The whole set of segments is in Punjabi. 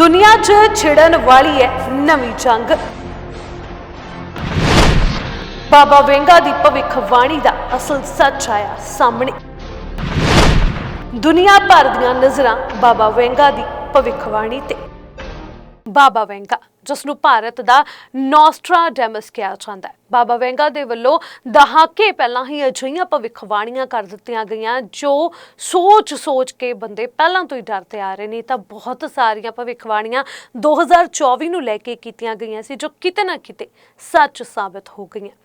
ਦੁਨੀਆ 'ਚ ਛਿੜਨ ਵਾਲੀ ਹੈ ਨਵੀਂ ਜੰਗ। ਬਾਬਾ ਵੈਂਗਾ ਦੀ ਭਵਿੱਖਬਾਣੀ ਦਾ ਅਸਲ ਸੱਚ ਆਇਆ ਸਾਹਮਣੇ। ਦੁਨੀਆ ਭਰ ਦੀਆਂ ਨਜ਼ਰਾਂ ਬਾਬਾ ਵੈਂਗਾ ਦੀ ਭਵਿੱਖਬਾਣੀ ਤੇ। ਬਾਬਾ ਵੈਂਗਾ ਜਿਸ ਨੂੰ ਭਾਰਤ ਦਾ ਨੋਸਟਰਾ ਡੈਮਸ ਕਿਹਾ ਜਾਂਦਾ ਹੈ। ਬਾਬਾ ਵੈਂਗਾ ਦੇ ਵੱਲੋਂ ਦਹਾਕੇ ਪਹਿਲਾਂ ਹੀ ਅਜਿਹੀਆਂ ਭਵਿੱਖਬਾਣੀਆਂ ਕਰ ਦਿੱਤੀਆਂ ਗਈਆਂ, ਜੋ ਸੋਚ-ਸੋਚ ਕੇ ਬੰਦੇ ਪਹਿਲਾਂ ਤੋਂ ਹੀ ਡਰਦੇ ਆ ਰਹੇ ਨੇ। ਤਾਂ ਬਹੁਤ ਸਾਰੀਆਂ ਭਵਿੱਖਬਾਣੀਆਂ 2024 ਨੂੰ ਲੈ ਕੇ ਕੀਤੀਆਂ ਗਈਆਂ ਸੀ, ਜੋ ਕਿਤੇ ਨਾ ਕਿਤੇ ਸੱਚ ਸਾਬਤ ਹੋ ਗਈਆਂ।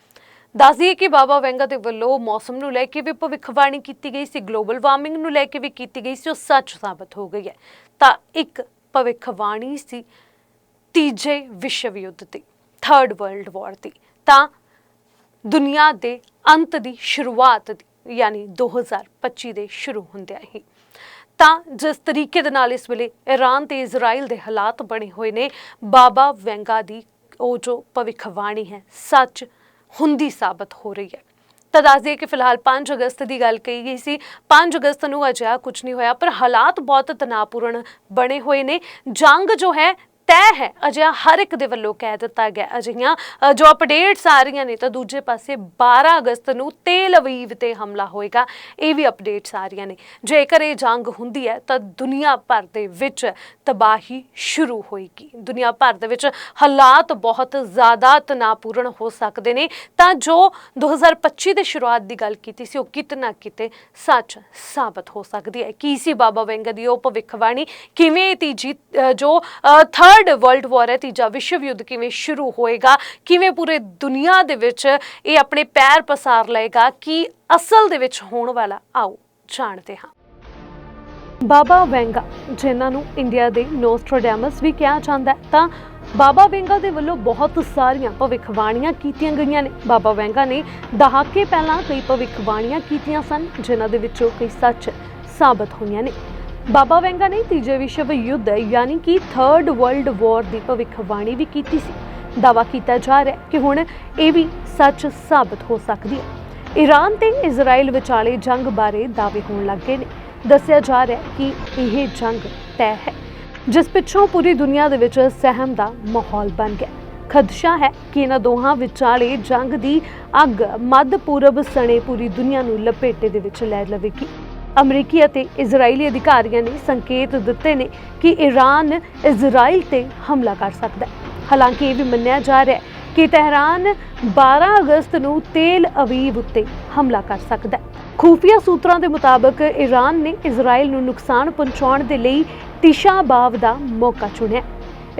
ਦੱਸ ਦਈਏ ਕਿ ਬਾਬਾ ਵੈਂਗਾ ਦੇ ਵੱਲੋਂ ਮੌਸਮ ਨੂੰ ਲੈ ਕੇ ਵੀ ਭਵਿੱਖਬਾਣੀ ਕੀਤੀ ਗਈ ਸੀ, ਗਲੋਬਲ ਵਾਰਮਿੰਗ ਨੂੰ ਲੈ ਕੇ ਵੀ ਕੀਤੀ ਗਈ ਸੀ, ਉਹ ਸੱਚ ਸਾਬਤ ਹੋ ਗਈ ਹੈ। ਤਾਂ ਇੱਕ ਭਵਿੱਖਬਾਣੀ ਸੀ ਤੀਜੇ ਵਿਸ਼ਵ ਯੁੱਧ ਦੀ ਥਰਡ ਵਰਲਡ ਵਾਰ ਦੀ ਤਾਂ ਦੁਨੀਆ ਦੇ ਅੰਤ ਦੀ ਸ਼ੁਰੂਆਤ ਦੀ, ਯਾਨੀ 2025 ਦੇ ਸ਼ੁਰੂ ਹੁੰਦਿਆਂ ਹੀ। ਤਾਂ ਜਿਸ ਤਰੀਕੇ ਦੇ ਨਾਲ ਇਸ ਵੇਲੇ ਈਰਾਨ ਤੇ ਇਜ਼ਰਾਈਲ ਦੇ ਹਾਲਾਤ ਬਣੇ ਹੋਏ ਨੇ, ਬਾਬਾ ਵੈਂਗਾ ਦੀ ਉਹ ਜੋ ਭਵਿੱਖਬਾਣੀ ਹੈ, ਸੱਚ ਹੁੰਦੀ ਸਾਬਤ ਹੋ ਰਹੀ ਹੈ। ਤਾਂ ਦੱਸ ਦਈਏ ਕਿ ਫਿਲਹਾਲ 5 ਅਗਸਤ ਦੀ ਗੱਲ ਕਹੀ ਗਈ ਸੀ। 5 ਅਗਸਤ ਨੂੰ ਅਜਿਹਾ ਕੁਝ ਨਹੀਂ ਹੋਇਆ, ਪਰ ਹਾਲਾਤ ਬਹੁਤ ਤਣਾਅਪੂਰਨ ਬਣੇ ਹੋਏ ਨੇ। ਜੰਗ ਜੋ ਹੈ ਤੈਅ ਹੈ। ਅਜਿਹਾ ਹਰ ਇੱਕ ਦੇ ਵੱਲੋਂ ਕਹਿ ਦਿੱਤਾ ਗਿਆ। ਅਜਿਹੀਆਂ ਜੋ ਅਪਡੇਟਸ ਆ ਰਹੀਆਂ ਨੇ ਤਾਂ ਦੂਜੇ ਪਾਸੇ 12 ਅਗਸਤ ਨੂੰ ਤੇਲ ਅਵੀਵ ਤੇ ਹਮਲਾ ਹੋਏਗਾ। ਇਹ ਵੀ ਅਪਡੇਟਸ ਆ ਰਹੀਆਂ ਨੇ। ਜੇਕਰ ਇਹ ਜੰਗ ਹੁੰਦੀ ਹੈ ਤਾਂ ਦੁਨੀਆ ਭਰ ਦੇ ਵਿੱਚ ਤਬਾਹੀ ਸ਼ੁਰੂ ਹੋਏਗੀ। ਦੁਨੀਆ ਭਰ ਦੇ ਵਿੱਚ ਹਾਲਾਤ ਬਹੁਤ ਜ਼ਿਆਦਾ ਤਣਾਅਪੂਰਨ ਹੋ ਸਕਦੇ ਨੇ। ਤਾਂ ਜੋ 2025 ਦੇ ਸ਼ੁਰੂਆਤ ਦੀ ਗੱਲ ਕੀਤੀ ਸੀ, ਉਹ ਕਿਤੇ ਨਾ ਕਿਤੇ ਸੱਚ ਸਾਬਤ ਹੋ ਸਕਦੀ ਹੈ। ਕੀ ਸੀ ਬਾਬਾ ਵੈਂਗਾ ਦੀ ਉਹ ਭਵਿੱਖਬਾਣੀ? ਕਿਵੇਂ ਤੀਜੀ ਜੋ ਥਰਡ ਵਰਲਡ ਵਾਰ ਹੈ, ਤੀਜਾ ਵਿਸ਼ਵ ਯੁੱਧ ਕਿਵੇਂ ਸ਼ੁਰੂ ਹੋਏਗਾ, ਕਿਵੇਂ ਪੂਰੇ ਦੁਨੀਆ ਦੇ ਵਿੱਚ ਇਹ ਆਪਣੇ ਪੈਰ ਪਸਾਰ ਲਏਗਾ, ਕੀ ਅਸਲ ਦੇ ਵਿੱਚ ਹੋਣ ਵਾਲਾ, ਆਓ ਜਾਣਦੇ ਹਾਂ। ਬਾਬਾ ਵੈਂਗਾ, ਜਿਨ੍ਹਾਂ ਨੂੰ ਇੰਡੀਆ ਦੇ ਨੋਸਟਰਾਡੈਮਸ ਵੀ ਕਿਹਾ ਜਾਂਦਾ ਹੈ, ਤਾਂ ਬਾਬਾ ਵੈਂਗਾ ਦੇ ਵੱਲੋਂ ਬਹੁਤ ਸਾਰੀਆਂ ਭਵਿੱਖਬਾਣੀਆਂ ਕੀਤੀਆਂ ਗਈਆਂ ਨੇ। ਬਾਬਾ ਵੈਂਗਾ ਨੇ ਦਹਾਕੇ ਪਹਿਲਾਂ ਕਈ ਭਵਿੱਖਬਾਣੀਆਂ ਕੀਤੀਆਂ ਸਨ, ਜਿਨ੍ਹਾਂ ਦੇ ਵਿੱਚੋਂ ਕਈ ਸੱਚ ਸਾਬਤ ਹੋਈਆਂ ਨੇ। ਬਾਬਾ ਵੈਂਗਾ ਨੇ ਤੀਜੇ ਵਿਸ਼ਵ ਯੁੱਧ, ਯਾਨੀ ਕਿ ਥਰਡ ਵਰਲਡ ਵਾਰ ਦੀ ਭਵਿੱਖਬਾਣੀ ਵੀ ਕੀਤੀ ਸੀ। ਦਾਵਾ ਕੀਤਾ ਜਾ ਰਿਹਾ ਕਿ ਹੁਣ ਇਹ ਵੀ ਸੱਚ ਸਾਬਤ ਹੋ ਸਕਦੀ ਹੈ। ਈਰਾਨ ਤੇ ਇਜ਼ਰਾਈਲ ਵਿਚਾਲੇ ਜੰਗ ਬਾਰੇ ਦਾਅਵੇ ਹੋਣ ਲੱਗੇ ਨੇ। ਦੱਸਿਆ ਜਾ ਰਿਹਾ ਕਿ ਇਹ ਜੰਗ ਤੈਅ ਹੈ, ਜਿਸ ਪਿੱਛੋਂ ਪੂਰੀ ਦੁਨੀਆ ਦੇ ਵਿੱਚ ਸਹਿਮ ਦਾ ਮਾਹੌਲ ਬਣ ਗਿਆ। ਖਦਸ਼ਾ ਹੈ ਕਿ ਇਹਨਾਂ ਦੋਹਾਂ ਵਿਚਾਲੇ ਜੰਗ ਦੀ ਅੱਗ ਮੱਧ ਪੂਰਬ ਸਣੇ ਪੂਰੀ ਦੁਨੀਆ ਨੂੰ ਲਪੇਟੇ ਦੇ ਵਿੱਚ ਲੈ ਲਵੇਗੀ। ਅਮਰੀਕੀ ਅਤੇ ਇਜ਼ਰਾਈਲੀ ਅਧਿਕਾਰੀਆਂ ਨੇ ਸੰਕੇਤ ਦਿੱਤੇ ਨੇ ਕਿ ਈਰਾਨ ਇਜ਼ਰਾਈਲ ਤੇ ਹਮਲਾ ਕਰ ਸਕਦਾ ਹੈ। ਹਾਲਾਂਕਿ ਇਹ ਵੀ ਮੰਨਿਆ ਜਾ ਰਿਹਾ ਹੈ ਕਿ ਤਹਿਰਾਨ 12 ਅਗਸਤ ਨੂੰ ਤੇਲ ਅਵੀਵ ਉੱਤੇ ਹਮਲਾ ਕਰ ਸਕਦਾ ਹੈ। ਖੂਫੀਆ ਸੂਤਰਾਂ ਦੇ ਮੁਤਾਬਕ ਈਰਾਨ ਨੇ ਇਜ਼ਰਾਈਲ ਨੂੰ ਨੁਕਸਾਨ ਪਹੁੰਚਾਉਣ ਦੇ ਲਈ ਤਿਸ਼ਾਬਾਵ ਦਾ ਮੌਕਾ ਚੁਣਿਆ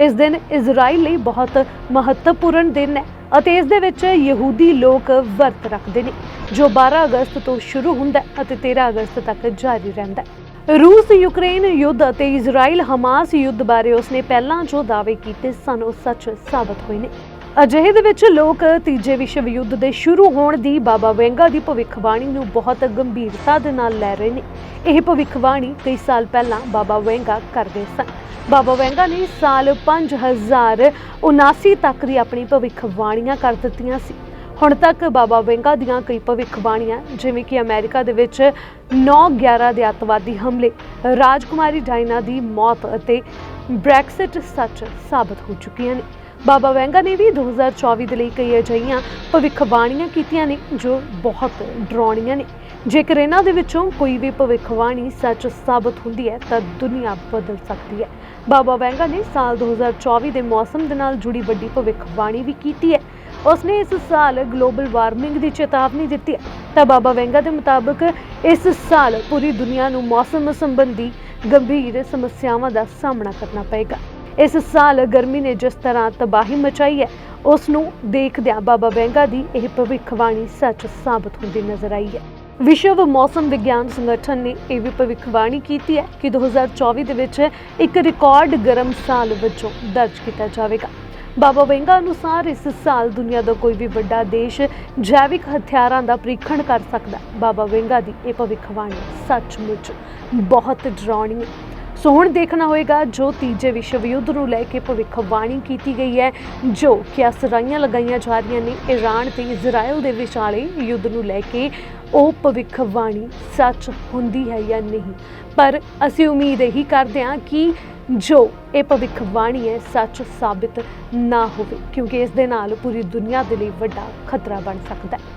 ਇਸ ਦਿਨ ਇਜ਼ਰਾਈਲ ਲਈ ਬਹੁਤ ਮਹੱਤਵਪੂਰਨ ਦਿਨ ਹੈ ਅਤੇ ਇਸ ਦੇ ਵਿੱਚ ਯਹੂਦੀ ਲੋਕ ਵਰਤ ਰੱਖਦੇ ਨੇ, ਜੋ 12 ਅਗਸਤ ਤੋਂ ਸ਼ੁਰੂ ਹੁੰਦਾ ਅਤੇ 13 ਅਗਸਤ ਤੱਕ ਜਾਰੀ ਰਹਿੰਦਾ ਹੈ। ਰੂਸ, ਯੂਕਰੇਨ, ਯੁੱਧ ਅਤੇ ਇਜ਼ਰਾਈਲ ਹਮਾਸ ਯੁੱਧ ਬਾਰੇ ਉਸਨੇ ਪਹਿਲਾਂ ਜੋ ਦਾਅਵੇ ਕੀਤੇ ਸਨ, ਉਹ ਸੱਚ ਸਾਬਤ ਹੋਏ ਨੇ। ਅਜਿਹੇ ਦੇ ਵਿੱਚ ਲੋਕ ਤੀਜੇ ਵਿਸ਼ਵ ਯੁੱਧ ਦੇ ਸ਼ੁਰੂ ਹੋਣ ਦੀ ਬਾਬਾ ਵੈਂਗਾ ਦੀ ਭਵਿੱਖਬਾਣੀ ਨੂੰ ਬਹੁਤ ਗੰਭੀਰਤਾ ਦੇ ਨਾਲ ਲੈ ਰਹੇ ਨੇ। ਇਹ ਭਵਿੱਖਬਾਣੀ ਕਈ ਸਾਲ ਪਹਿਲਾਂ ਬਾਬਾ ਵੈਂਗਾ ਕਰਦੇ ਸਨ। ਬਾਬਾ ਵੈਂਗਾ ਨੇ ਸਾਲ 5079 ਤੱਕ ਦੀ ਆਪਣੀ ਭਵਿੱਖਬਾਣੀਆਂ ਕਰ ਦਿੱਤੀਆਂ ਸੀ। ਹੁਣ ਤੱਕ ਬਾਬਾ ਵੈਂਗਾ ਦੀਆਂ ਕਈ ਭਵਿੱਖਬਾਣੀਆਂ ਜਿਵੇਂ ਕਿ ਅਮਰੀਕਾ ਦੇ ਵਿੱਚ 9/11 ਦੇ ਅੱਤਵਾਦੀ ਹਮਲੇ, ਰਾਜਕੁਮਾਰੀ ਡਾਇਨਾ ਦੀ ਮੌਤ ਅਤੇ ਬ੍ਰੈਕਸਿਟ ਸੱਚ ਸਾਬਤ ਹੋ ਚੁੱਕੀਆਂ ਨੇ। ਬਾਬਾ ਵੈਂਗਾ ਨੇ ਵੀ 2024 ਦੇ ਲਈ ਕਈ ਅਜਿਹੀਆਂ ਭਵਿੱਖਬਾਣੀਆਂ ਕੀਤੀਆਂ ਨੇ ਜੋ ਬਹੁਤ ਡਰਾਉਣੀਆਂ ਨੇ। ਜੇਕਰ ਇਹਨਾਂ ਦੇ ਵਿੱਚੋਂ ਕੋਈ ਵੀ ਭਵਿੱਖਬਾਣੀ ਸੱਚ ਸਾਬਤ ਹੁੰਦੀ ਹੈ, ਤਾਂ ਦੁਨੀਆ ਬਦਲ ਸਕਦੀ ਹੈ। ਬਾਬਾ ਵੈਂਗਾ ਨੇ ਸਾਲ 2024 ਦੇ ਮੌਸਮ ਦੇ ਨਾਲ ਜੁੜੀ ਵੱਡੀ ਭਵਿੱਖਬਾਣੀ ਵੀ ਕੀਤੀ ਹੈ। ਉਸਨੇ ਇਸ ਸਾਲ ਗਲੋਬਲ ਵਾਰਮਿੰਗ ਦੀ ਚੇਤਾਵਨੀ ਦਿੱਤੀ ਹੈ। ਤਾਂ ਬਾਬਾ ਵੈਂਗਾ ਦੇ ਮੁਤਾਬਕ ਇਸ ਸਾਲ ਪੂਰੀ ਦੁਨੀਆ ਨੂੰ ਮੌਸਮ ਸੰਬੰਧੀ ਗੰਭੀਰ ਸਮੱਸਿਆਵਾਂ ਦਾ ਸਾਹਮਣਾ ਕਰਨਾ ਪਏਗਾ। ਇਸ ਸਾਲ ਗਰਮੀ ਨੇ ਜਿਸ ਤਰ੍ਹਾਂ ਤਬਾਹੀ ਮਚਾਈ ਹੈ, ਉਸ ਨੂੰ ਦੇਖਦਿਆਂ ਬਾਬਾ ਵੈਂਗਾ ਦੀ ਇਹ ਭਵਿੱਖਬਾਣੀ ਸੱਚ ਸਾਬਤ ਹੁੰਦੀ ਨਜ਼ਰ ਆਈ ਹੈ। ਵਿਸ਼ਵ ਮੌਸਮ ਵਿਗਿਆਨ ਸੰਗਠਨ ਨੇ ਇਹ ਵੀ ਭਵਿੱਖਬਾਣੀ ਕੀਤੀ ਹੈ ਕਿ 2024 ਦੇ ਵਿੱਚ ਇੱਕ ਰਿਕਾਰਡ ਗਰਮ ਸਾਲ ਵਜੋਂ ਦਰਜ ਕੀਤਾ ਜਾਵੇਗਾ। ਬਾਬਾ ਵੈਂਗਾ ਅਨੁਸਾਰ ਇਸ ਸਾਲ ਦੁਨੀਆ ਦਾ ਕੋਈ ਵੀ ਵੱਡਾ ਦੇਸ਼ ਜੈਵਿਕ ਹਥਿਆਰਾਂ ਦਾ ਪ੍ਰੀਖਣ ਕਰ ਸਕਦਾ ਹੈ। ਬਾਬਾ ਵੈਂਗਾ ਦੀ ਇਹ ਭਵਿੱਖਬਾਣੀ ਸੱਚਮੁੱਚ ਬਹੁਤ ਡਰਾਉਣੀ ਹੈ। ਸੋ ਹੁਣ ਦੇਖਣਾ ਹੋਏਗਾ ਜੋ ਤੀਜੇ ਵਿਸ਼ਵ ਯੁੱਧ ਨੂੰ ਲੈ ਕੇ ਭਵਿੱਖਬਾਣੀ ਕੀਤੀ ਗਈ ਹੈ, ਜੋ ਕਿ ਅਸਰਾਈਆਂ ਲਗਾਈਆਂ ਜਾ ਰਹੀਆਂ ਨੇ ਈਰਾਨ ਤੇ ਇਜ਼ਰਾਈਲ ਦੇ ਵਿਚਾਲੇ ਯੁੱਧ ਨੂੰ ਲੈ ਕੇ। ਉਹ ਭਵਿੱਖਬਾਣੀ ਸੱਚ ਹੁੰਦੀ ਹੈ ਜਾਂ ਨਹੀਂ? ਪਰ ਅਸੀਂ ਉਮੀਦ ਇਹੀ ਕਰਦੇ ਹਾਂ ਕਿ ਜੋ ਇਹ ਭਵਿੱਖਬਾਣੀ ਹੈ, ਸੱਚ ਸਾਬਿਤ ਨਾ ਹੋਵੇ, ਕਿਉਂਕਿ ਇਸ ਦੇ ਨਾਲ ਪੂਰੀ ਦੁਨੀਆ ਦੇ ਲਈ ਵੱਡਾ ਖਤਰਾ ਬਣ ਸਕਦਾ ਹੈ।